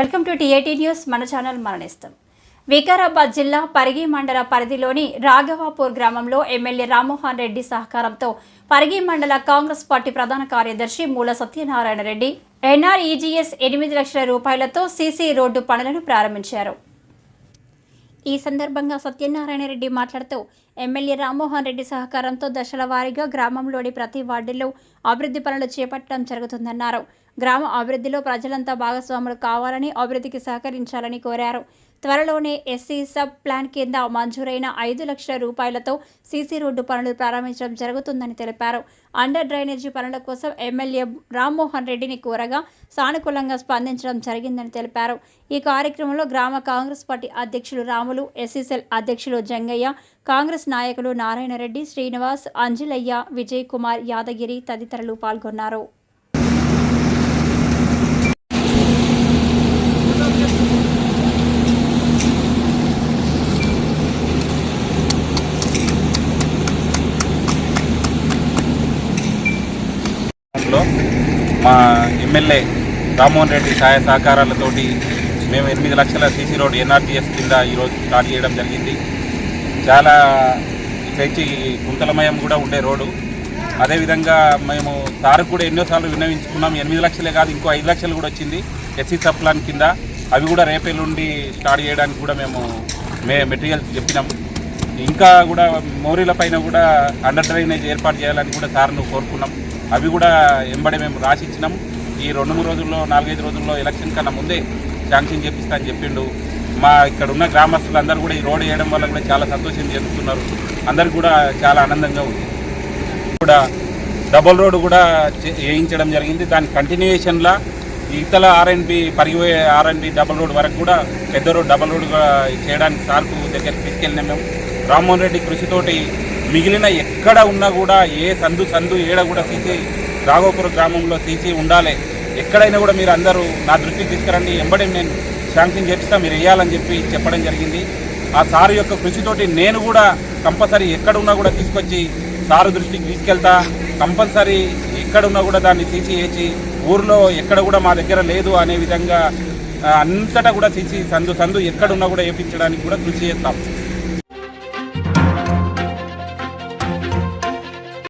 Welcome to TAT news. మన channel మరణిస్తాం. వికారాబాద్ జిల్లా పరిగి మండల పరిధిలోని రాఘవాపూర్ గ్రామంలో ఎమ్మెల్యే రామ్మోహన్ రెడ్డి సహకారంతో పరిగి మండల కాంగ్రెస్ పార్టీ ప్రధాన కార్యదర్శి మూల సత్యనారాయణ రెడ్డి ఎన్ఆర్ఈజీఎస్ ఎనిమిది లక్షల రూపాయలతో సీసీ రోడ్డు పనులను ప్రారంభించారు. ఈ సందర్భంగా సత్యనారాయణ రెడ్డి మాట్లాడుతూ ఎమ్మెల్యే రామ్మోహన్ రెడ్డి సహకారంతో దశల వారీగా గ్రామంలోని ప్రతి వార్డులో అభివృద్ధి పనులు చేపట్టడం జరుగుతుందన్నారు. గ్రామ అభివృద్ధిలో ప్రజలంతా భాగస్వాములు కావాలని అభివృద్ధికి సహకరించాలని కోరారు. త్వరలోనే ఎస్సీ సబ్ ప్లాన్ కింద మంజూరైన ఐదు లక్షల రూపాయలతో సీసీ రోడ్డు పనులు ప్రారంభించడం జరుగుతుందని తెలిపారు. అండర్ డ్రైనేజీ పనుల కోసం ఎమ్మెల్యే రామ్మోహన్ రెడ్డిని కోరగా సానుకూలంగా స్పందించడం జరిగిందని తెలిపారు. ఈ కార్యక్రమంలో గ్రామ కాంగ్రెస్ పార్టీ అధ్యక్షులు రాములు ఎస్సీసెల్ అధ్యక్షులు జంగయ్య కాంగ్రెస్ నాయకులు నారాయణరెడ్డి శ్రీనివాస్ అంజలయ్య విజయ్ కుమార్ యాదగిరి తదితరులు పాల్గొన్నారు. లో మా ఎమ్మెల్యే రామ్మోహన్ రెడ్డి సహాయ సహకారాలతోటి మేము ఎనిమిది లక్షల సీసీ రోడ్ ఎన్ఆర్టీఎస్ కింద ఈరోజు స్టార్ట్ చేయడం జరిగింది. చాలా తెచ్చి గుంతలమయం కూడా ఉండే రోడ్డు. అదేవిధంగా మేము సార్ కూడా ఎన్నోసార్లు విన్నవించుకున్నాం. ఎనిమిది లక్షలే కాదు ఇంకో ఐదు లక్షలు కూడా వచ్చింది ఎస్సీ సబ్ ప్లాన్ కింద. అవి కూడా రేపేళ్ళుండి స్టార్ట్ చేయడానికి కూడా మేము మే మెటీరియల్స్ చెప్పినాం. ఇంకా కూడా మోరీల పైన కూడా అండర్ డ్రైనేజ్ ఏర్పాటు చేయాలని కూడా సార్ను కోరుకున్నాం. అవి కూడా ఎంబడే మేము రాసి ఇచ్చినాం ఈ రెండు మూడు రోజుల్లో నాలుగైదు రోజుల్లో ఎలక్షన్ కన్నా ముందే శాంక్షన్ చేపిస్తా అని చెప్పిండు. మా ఇక్కడ ఉన్న గ్రామస్తులందరూ కూడా ఈ రోడ్ వేయడం వల్ల కూడా చాలా సంతోషం చెందుతున్నారు. అందరికి కూడా చాలా ఆనందంగా ఉంది. కూడా డబుల్ రోడ్ కూడా చే- వేయించడం జరిగింది. దాని కంటిన్యూయేషన్లా ఇతల ఆర్ఎన్బి పరిగిపోయే ఆర్ఎన్బి డబుల్ రోడ్ వరకు కూడా పెద్ద రోడ్ డబుల్ రోడ్ చేయడానికి సార్కు దగ్గరికి తీసుకెళ్ళినాం మేము. రామ్మోహన్ రెడ్డి కృషితోటి మిగిలిన ఎక్కడ ఉన్నా కూడా ఏ సందు సందు ఏడ కూడా తీసి రాఘోపుర గ్రామంలో తీసి ఉండాలి. ఎక్కడైనా కూడా మీరు అందరూ నా దృష్టికి తీసుకురండి. ఎంబడే నేను శాంక్షన్ చేపిస్తా మీరు వేయాలని చెప్పి చెప్పడం జరిగింది. ఆ సారు యొక్క కృషితోటి నేను కూడా కంపల్సరీ ఎక్కడున్నా కూడా తీసుకొచ్చి సారు దృష్టికి తీసుకెళ్తా. కంపల్సరీ ఎక్కడున్నా కూడా దాన్ని తీసి వేసి ఊర్లో ఎక్కడ కూడా మా దగ్గర లేదు అనే విధంగా అంతటా కూడా తీసి సందు సందు ఎక్కడున్నా కూడా వేయించడానికి కూడా కృషి చేస్తాం.